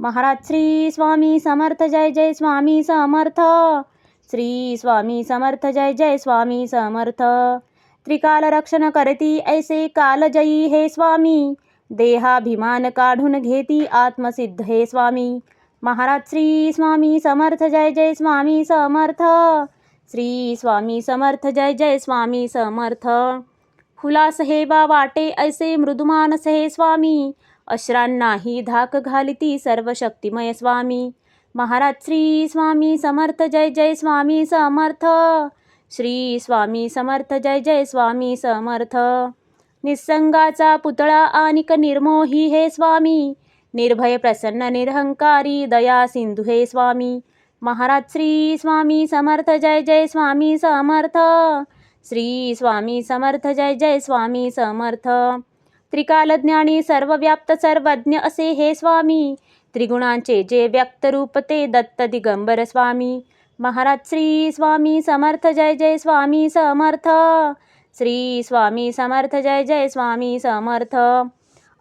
महाराज, श्री स्वामी समर्थ, जय जय स्वामी समर्थ। श्री स्वामी समर्थ, जय जय स्वामी समर्थ। त्रिकाल रक्षण करती ऐसे कालजयी हे स्वामी। देहाभिमान काढून घेती आत्मसिद्ध हे स्वामी। महाराज, श्री स्वामी समर्थ, जय जय स्वामी समर्थ। श्री स्वामी समर्थ, जय जय स्वामी समर्थ। हुलास हे बा वाटे ऐसे मृदुमानस हे स्वामी। अश्रांनाही धाक घालिती सर्व शक्तिमय स्वामी. महाराज श्री स्वामी समर्थ जय जय स्वामी समर्थ. श्री स्वामी समर्थ जय जय स्वामी समर्थ. निसंगाचा पुतळा आणिक निर्मोही हे स्वामी. निर्भय प्रसन्न निरहंकारी दया सिंधू हे स्वामी. महाराज श्री स्वामी समर्थ जय जय स्वामी समर्थ. श्री स्वामी समर्थ जय जय स्वामी समर्थ. त्रिकालज्ञानी सर्वव्याप्त सर्वज्ञ असे हे स्वामी. त्रिगुणांचे जे व्यक्तरूप ते दत्त दिगंबर स्वामी. महाराज श्री स्वामी समर्थ जय जय स्वामी समर्थ. श्री स्वामी समर्थ जय जय स्वामी समर्थ.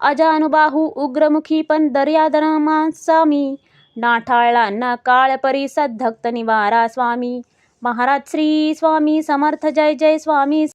अजानुबाहू उग्रमुखी पण दर्यादनमा स्वामी. नाठाळला न काळ परिसद धक्त निवारा स्वामी. महाराज श्री स्वामी समर्थ जय जय स्वामी